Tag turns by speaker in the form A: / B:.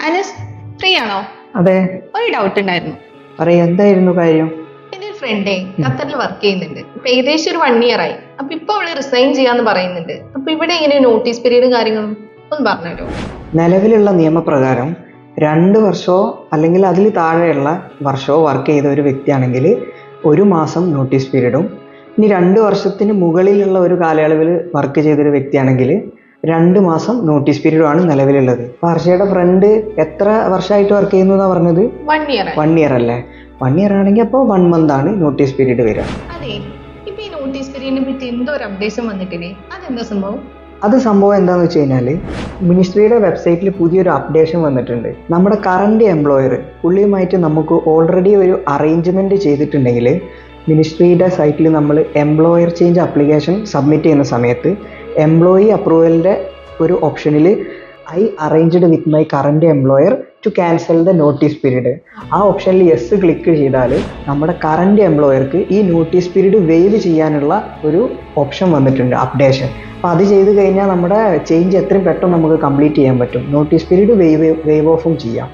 A: Anas free ആണോ
B: അതെ.
A: ഒരു ഡൗട്ട് ഉണ്ടായിരുന്നു.
B: പറയാ എന്തായിരുന്നു കാര്യം?
A: എന്റെ ഒരു ഫ്രണ്ടേ ഖത്തറിൽ വർക്ക് ചെയ്യുന്നുണ്ട്. ഇപ്പൊ ഏകദേശം ഒരു വൺ ഇയർ ആയി. അപ്പൊ ഇപ്പൊ അവൾ റിസൈൻ ചെയ്യാന്ന് പറയുന്നുണ്ട്. അപ്പൊ ഇവിടെ ഇങ്ങനെ നോട്ടീസ് പീരീഡും കാര്യങ്ങളും? ഒന്ന് പറഞ്ഞല്ലോ
B: നിലവിലുള്ള നിയമപ്രകാരം രണ്ട് വർഷമോ അല്ലെങ്കിൽ അതിൽ താഴെയുള്ള വർഷമോ വർക്ക് ചെയ്ത ഒരു വ്യക്തിയാണെങ്കിൽ ഒരു മാസം നോട്ടീസ് പീരീഡും ഇനി രണ്ട് വർഷത്തിന് മുകളിലുള്ള ഒരു കാലയളവിൽ വർക്ക് ചെയ്തൊരു വ്യക്തിയാണെങ്കിൽ രണ്ട് മാസം നോട്ടീസ് പീരീഡുമാണ് നിലവിലുള്ളത്. അപ്പോൾ ഹർഷയുടെ ഫ്രണ്ട് എത്ര വർഷമായിട്ട് വർക്ക് ചെയ്യുന്നു എന്നാ പറഞ്ഞത്?
A: വൺ ഇയർ
B: വൺ ഇയർ അല്ലേ? വൺ ഇയർ ആണെങ്കിൽ അപ്പോൾ വൺ മന്ത് ആണ് നോട്ടീസ് പീരീഡ് വരിക.
A: അതെ. ഇപ്പൊ ഈ നോട്ടീസ് പീരീഡിനെ പറ്റി എന്തോ ഒരു അപ്ഡേഷൻ വന്നിട്ടില്ലേ? അതെന്താ സംഭവം?
B: അത് സംഭവം എന്താണെന്ന് വെച്ച് കഴിഞ്ഞാൽ മിനിസ്ട്രിയുടെ വെബ്സൈറ്റിൽ പുതിയൊരു അപ്ഡേഷൻ വന്നിട്ടുണ്ട്. നമ്മുടെ കറണ്ട് എംപ്ലോയർ പുള്ളിയുമായിട്ട് നമുക്ക് ഓൾറെഡി ഒരു അറേഞ്ച്മെന്റ് ചെയ്തിട്ടുണ്ടെങ്കിൽ മിനിസ്ട്രിയുടെ സൈറ്റിൽ നമ്മൾ എംപ്ലോയർ ചേഞ്ച് അപ്ലിക്കേഷൻ സബ്മിറ്റ് ചെയ്യുന്ന സമയത്ത് എംപ്ലോയി അപ്രൂവലിന്റെ ഒരു ഓപ്ഷനിൽ I arranged with my current employer to cancel the notice period ആ ഓപ്ഷനിൽ യെസ് ക്ലിക്ക് ചെയ്താൽ നമ്മുടെ കറന്റ് എംപ്ലോയർക്ക് ഈ നോട്ടീസ് പീരീഡ് വേവ് ചെയ്യാനുള്ള ഒരു ഓപ്ഷൻ വന്നിട്ടുണ്ട് അപ്ഡേഷൻ അപ്പോൾ അത് ചെയ്ത് കഴിഞ്ഞാൽ നമ്മുടെ ചേഞ്ച് എത്രയും പെട്ടെന്ന് നമുക്ക് കംപ്ലീറ്റ് ചെയ്യാൻ പറ്റും. നോട്ടീസ് പീരീഡ് വേവ് വേവ് ഓഫും ചെയ്യാം.